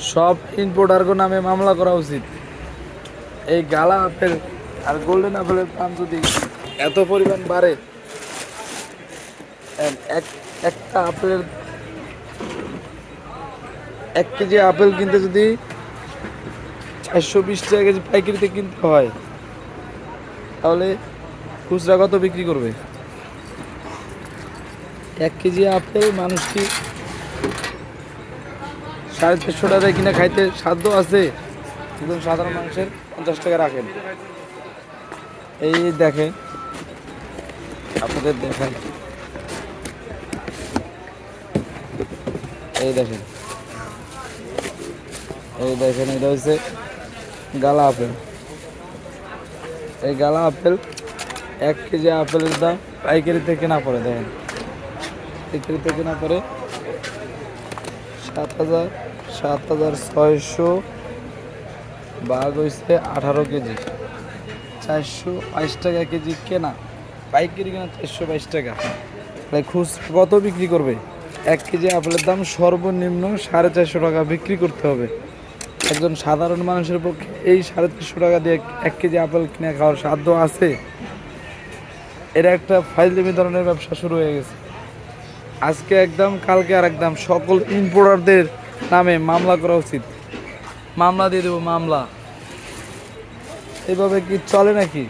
সব ইম্পোর্টারগো নামে মামলা করা উচিত। এই গালা আপেল আর গোল্ডেন আপেলের দাম যদি এত পরিমাণ বাড়ে এক- এক, একটা আপেলের, এক কেজি আপেল কিনতে যদি চারশো বিশ টাকা কেজি পাইকারিতে কিনতে হয়, তাহলে খুচরা কত বিক্রি করবে? এক কেজি আপেল মানুষ কি সাড়ে চারশো টাকা কিনে খাইতে সাধ্য আছে? একদম সাধারণ মানুষের পঞ্চাশ টাকা রাখেন। এই দেখেন, আপনাদের দেখেন। এই দেখেন। এই দেখেন, এটা হচ্ছে গালা আপেল। এই গালা আপেল এক কেজি আপেলের দাম পাইকারিতে কেনা পড়ে, দেখেন। পাইকারিতে কেনা পড়ে সাত হাজার সাত হাজার ছয়শো, বাঘ হয়েছে আঠারো কেজি। চারশো বাইশ টাকা কেজি কেনা। পাইকারি কেনা চারশো বাইশ টাকা। তাহলে খুচরা কত বিক্রি করবে? এক কেজি আপেলের দাম সর্বনিম্ন সাড়ে চারশো টাকা বিক্রি করতে হবে। একজন সাধারণ মানুষের পক্ষে এই সাড়ে চারশো টাকা দিয়ে এক কেজি আপেল কিনে খাওয়ার সাধ্য আছে? এটা একটা ফাইজলিমি ধরনের ব্যবসা শুরু হয়ে গেছে। আজকে একদম, কালকে আর একদম সকল ইম্পোর্টারদের নামে মামলা করা উচিত। মামলা দিয়ে দেবো, মামলা। এভাবে কি চলে নাকি?